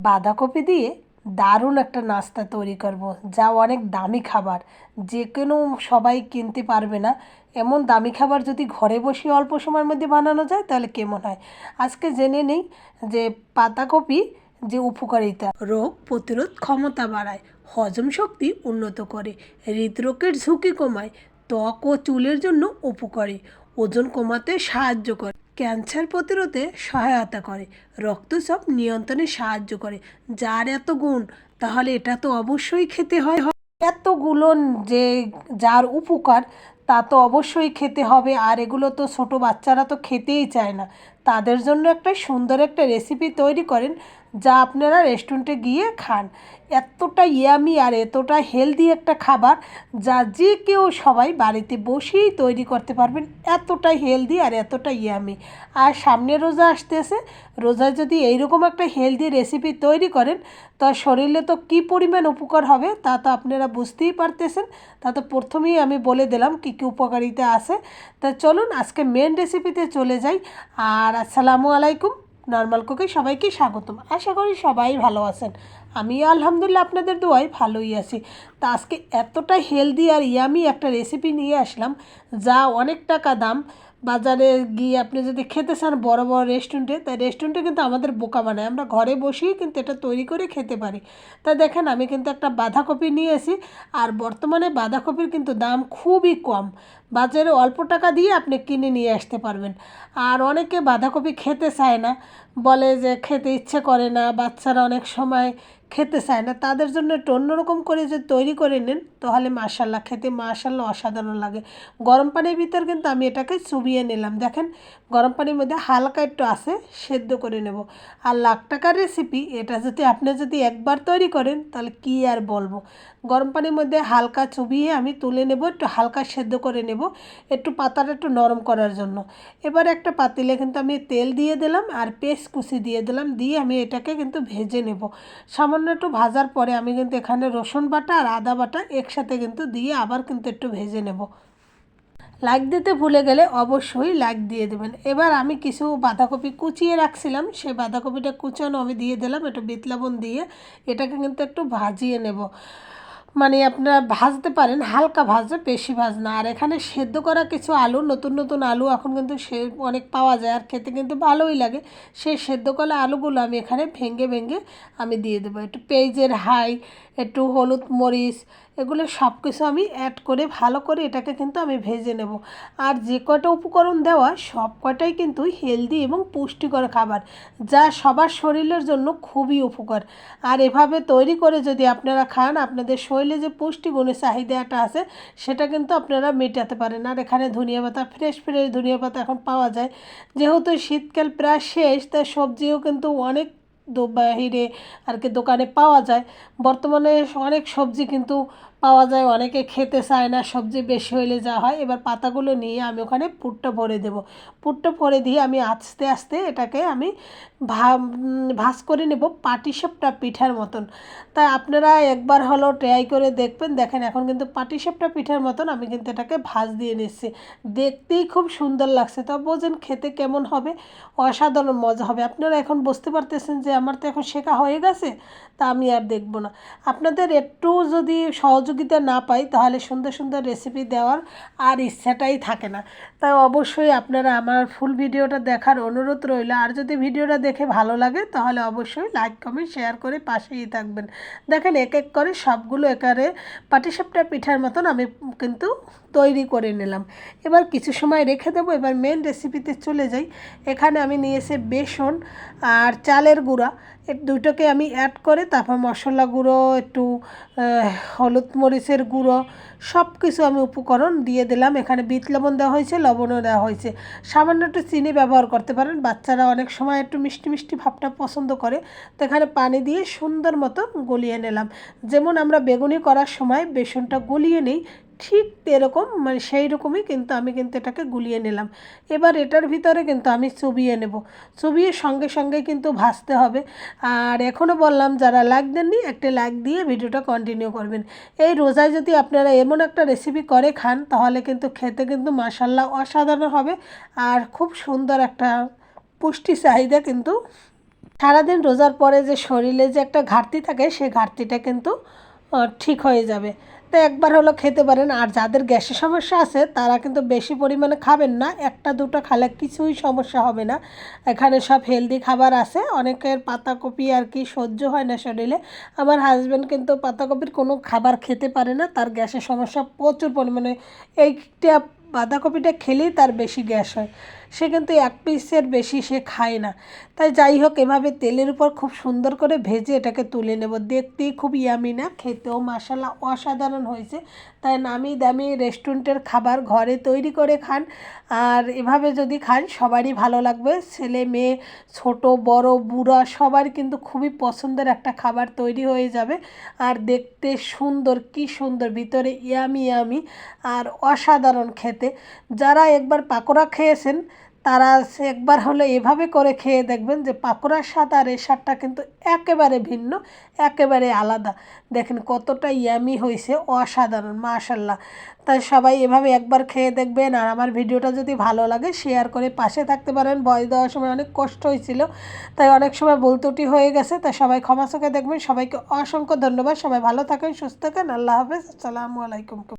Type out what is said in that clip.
বাঁধাকপি দিয়ে দারুণ একটা নাস্তা তৈরি করব, যা অনেক দামি খাবার। যে কোনো সবাই কিনতে পারবে না। এমন দামি খাবার যদি ঘরে বসে অল্প সময়ের মধ্যে বানানো যায়, তাহলে কেমন হয়? আজকে জেনে নেই যে পাতাকপি যে উপকারিতা, রোগ প্রতিরোধ ক্ষমতা বাড়ায়, হজম শক্তি উন্নত করে, হৃদরোগের ঝুঁকি কমায়, ত্বক ও চুলের জন্য উপকারী, ওজন কমাতে সাহায্য করে। ক্যান্সার প্রতিরোধে সহায়তা করে, রক্তচাপ নিয়ন্ত্রণে সাহায্য করে। যার এত গুণ, তাহলে এটা তো অবশ্যই খেতে হয়। এতগুলো যে, যার উপকার, তা তো অবশ্যই খেতে হবে। আর এগুলো তো ছোটো বাচ্চারা তো খেতেই চায় না। তাদের জন্য একটা সুন্দর একটা রেসিপি তৈরি করেন, যা আপনারা রেস্টুরেন্টে গিয়ে খান। এতটা ইয়ামি আর এতটা হেলদি একটা খাবার, যা যে কেউ সবাই বাড়িতে বসেই তৈরি করতে পারবেন, এতটাই হেলদি আর এতটা ইয়ামি আর সামনে রোজা আসতেছে, রোজায় যদি এইরকম একটা হেলদি রেসিপি তৈরি করেন, তা শরীরে তো কী পরিমাণ উপকার হবে, তা তো আপনারা বুঝতেই পারতেছেন। তা তো প্রথমেই আমি বলে দিলাম কী কী উপকারিতা আছে। তা চলুন আজকে মেন রেসিপিতে চলে যাই। আর আসসালামু আলাইকুম নর্মাল কুকে সবাইকে স্বাগতম। আশা করি সবাই ভালো আছেন। আমি আলহামদুলিল্লাহ আপনাদের দোয়াই ভালোই আছি। তা আজকে এতটা হেলদি আর ইয়ামি একটা রেসিপি নিয়ে আসলাম, যা অনেক টাকা দাম। বাজারে গিয়ে আপনি যদি খেতে চান বড় বড় রেস্টুরেন্টে তাই রেস্টুরেন্টে কিন্তু আমাদের বোকা বানায়। আমরা ঘরে বসেই কিন্তু এটা তৈরি করে খেতে পারি। তা দেখেন, আমি কিন্তু একটা বাঁধাকপি নিয়ে এসি আর বর্তমানে বাঁধাকপির কিন্তু দাম খুবই কম। বাজারে অল্প টাকা দিয়ে আপনি কিনে নিয়ে আসতে পারবেন। আর অনেকে বাঁধাকপি খেতে চায় না, বলে যে খেতে ইচ্ছে করে না, বাচ্চারা অনেক সময় খেতে চায় না। তাদের জন্য একটু অন্যরকম করে যে তৈরি করে নেন, তাহলে মাশাল্লাহ খেতে মাশাল্লাহ অসাধারণ লাগে। গরম পানির ভিতর কিন্তু আমি এটাকে চুবিয়ে নিলাম। দেখেন, গরম পানির মধ্যে হালকা একটু আছে, সেদ্ধ করে নেব। আর লাখ টাকার রেসিপি এটা যদি আপনি যদি একবার তৈরি করেন, তাহলে কি আর বলব? গরম পানির মধ্যে হালকা চুবিয়ে আমি তুলে নেব, একটু হালকা সেদ্ধ করে নেব, একটু পাতাটা একটু নরম করার জন্য। এবার একটা পাতিলে কিন্তু আমি তেল দিয়ে দিলাম, আর পেস্ট কুচি দিয়ে দিলাম, দিয়ে আমি এটাকে কিন্তু ভেজে নেব। সামান্য একটু ভাজার পরে আমি কিন্তু এখানে রসুন বাটা আর আদা বাটা একসাথে কিন্তু দিয়ে আবার কিন্তু একটু ভেজে নেব। লাইক দিতে ভুলে গেলে অবশ্যই লাইক দিয়ে দেবেন। এবার আমি কিছু বাঁধাকপি কুচিয়ে রাখছিলাম, সেই বাঁধাকপিটা কুচানো আমি দিয়ে দিলাম, একটু বিতলাবন দিয়ে এটাকে কিন্তু একটু ভাজিয়ে নেব। মানে আপনারা ভাজতে পারেন, হালকা ভাজবে বেশি ভাজ না। আর এখানে সেদ্ধ করা কিছু আলু, নতুন নতুন আলু এখন কিন্তু সে অনেক পাওয়া যায়, আর খেতে কিন্তু ভালোই লাগে। সেই সেদ্ধ করা আলুগুলো আমি এখানে ভেঙে ভেঙে আমি দিয়ে দেবো। একটু পেঁয়াজের হাই একটু হলুদ মরিচ এগুলো সব কিছু আমি অ্যাড করে ভালো করে এটাকে কিন্তু আমি ভেজে নেব। আর যে কয়টা উপকরণ দেওয়া, সব কয়টাই কিন্তু হেলদি এবং পুষ্টিকর খাবার, যা সবার শরীরের জন্য খুবই উপকার। আর এভাবে তৈরি করে যদি আপনারা খান, আপনাদের শরীরে যে পুষ্টিগুণের চাহিদাটা আছে, সেটা কিন্তু আপনারা মেটাতে পারেন। আর এখানে ধনিয়া পাতা ফ্রেশ ফ্রেশ ধনিয়া পাতা এখন পাওয়া যায়। যেহেতু শীতকাল প্রায় শেষ, তাই সবজিও কিন্তু অনেক দো, বাহিরে আর কি দোকানে পাওয়া যায়। বর্তমানে অনেক সবজি কিন্তু পাওয়া যায়, অনেকে খেতে চায় না, সবজি বেশি হইলে যা হয়। এবার পাতাগুলো নিয়ে আমি ওখানে পুরটা ভরে দেব। পুরটা ভরে দিয়ে আমি আস্তে আস্তে এটাকে আমি ভাজ করে নেব পাটিসাপটা পিঠার মতন। তাই আপনারা একবার হলো ট্রাই করে দেখবেন। দেখেন, এখন কিন্তু পাটিসাপটা পিঠার মতন আমি কিন্তু এটাকে ভাজ দিয়ে নিচ্ছি। দেখতেই খুব সুন্দর লাগছে। তো বোঝেন খেতে কেমন হবে? অসাধারণ মজা হবে। আপনারা এখন বুঝতে পারতেছেন যে আমার তো এখন শেখা হয়ে গেছে, তা আমি আর দেখব না। আপনাদের একটু যদি সহযোগিতা না পাই, তাহলে সুন্দর সুন্দর রেসিপি দেওয়ার আর ইচ্ছাটাই থাকে না। তাই অবশ্যই আপনারা আমার ফুল ভিডিওটা দেখার অনুরোধ রইল। আর যদি ভিডিওটা দেখে ভালো লাগে, তাহলে অবশ্যই লাইক কমেন্ট শেয়ার করে পাশেই থাকবেন। দেখেন, এক এক করে সবগুলো একারে পাটিসাপটা পিঠার মতন আমি কিন্তু তৈরি করে নিলাম। এবার কিছু সময় রেখে দেবো, এবার মেন রেসিপিতে চলে যাই। এখানে আমি নিয়েছি বেসন আর চালের গুঁড়া। দুটোকে আমি অ্যাড করে তারপর মশলা গুঁড়ো, একটু হলুদ মরিচের গুঁড়ো সব কিছু আমি উপকরণ দিয়ে দিলাম। এখানে বিট লবণ দেওয়া হয়েছে, লবণও দেওয়া হয়েছে। সামান্য একটু চিনি ব্যবহার করতে পারেন। বাচ্চারা অনেক সময় একটু মিষ্টি মিষ্টি ভাবটা পছন্দ করে। তো এখানে পানি দিয়ে সুন্দর মতো গলিয়ে নিলাম। যেমন আমরা বেগুনি করার সময় বেসনটা গলিয়ে নিই ঠিক এরকম মানে সেই রকমই কিন্তু আমি কিন্তু এটাকে গুলিয়ে নিলাম। এবার এটার ভিতরে কিন্তু আমি চুবিয়ে নেব। চুবিয়ে সঙ্গে সঙ্গে কিন্তু ভাজতে হবে। আর এখনও বললাম, যারা লাইক দেননি, একটা লাইক দিয়ে ভিডিওটা কন্টিনিউ করবেন। এই রোজায় যদি আপনারা এমন একটা রেসিপি করে খান, তাহলে কিন্তু খেতে কিন্তু মাসাল্লাহ অসাধারণ হবে। আর খুব সুন্দর একটা পুষ্টি চাহিদা কিন্তু সারাদিন রোজার পরে যে শরীরে যে একটা ঘাটতি থাকে সেই ঘাটতিটা কিন্তু ঠিক হয়ে যাবে। তো একবার হলো খেতে পারেন। আর যাদের গ্যাসের সমস্যা আছে, তারা কিন্তু বেশি পরিমাণে খাবেন না। একটা, দুটো খালে কিছুই সমস্যা হবে না। এখানে সব হেলদি খাবার আছে। অনেকের পাতাকপি আর কি সহ্য হয় না শরীরে। আমার হাজব্যান্ড কিন্তু পাতাকপির কোনো খাবার খেতে পারে না। তার গ্যাসের সমস্যা প্রচুর পরিমাণে। এইটা বাঁধাকপিটা খেলেই তার বেশি গ্যাস হয়। সে কিন্তু এক পিসের বেশি সে খায় না। তাই যাই হোক, এভাবে তেলের উপর খুব সুন্দর করে ভেজে এটাকে তুলে নেব। দেখতেই খুব ইয়ামি না? খেতেও মশালা অসাধারণ হয়েছে। তাই নামি দামি রেস্টুরেন্টের খাবার ঘরে তৈরি করে খান। আর এভাবে যদি খান, সবারই ভালো লাগবে। ছেলে, মেয়ে, ছোট, বড়, বুড়া, সবার কিন্তু খুবই পছন্দের একটা খাবার তৈরি হয়ে যাবে। আর দেখতে সুন্দর, কি সুন্দর, ভিতরে ইয়ামি ইয়ামি আর অসাধারণ খেতে। যারা একবার পাকোড়া খেয়েছেন তারা একবার হলে এভাবে করে খেয়ে দেখবেন যে পাকোড়ার স্বাদ আর এর স্বাদটা কিন্তু একেবারে ভিন্ন, একেবারে আলাদা। দেখেন কতটা ইয়ামি হয়েছে, অসাধারণ মাশাল্লাহ তাই সবাই এভাবে একবার খেয়ে দেখবেন আর আমার ভিডিওটা যদি ভালো লাগে শেয়ার করে পাশে থাকতে পারেন। ভয় দেওয়ার সময় অনেক কষ্ট হয়েছিল, তাই অনেক সময় বলতুটি হয়ে গেছে, তাই সবাই ক্ষমা চোখে দেখবেন। সবাইকে অসংখ্য ধন্যবাদ। সবাই ভালো থাকেন, সুস্থ থাকেন। আল্লাহ হাফেজ। আসসালামু আলাইকুম।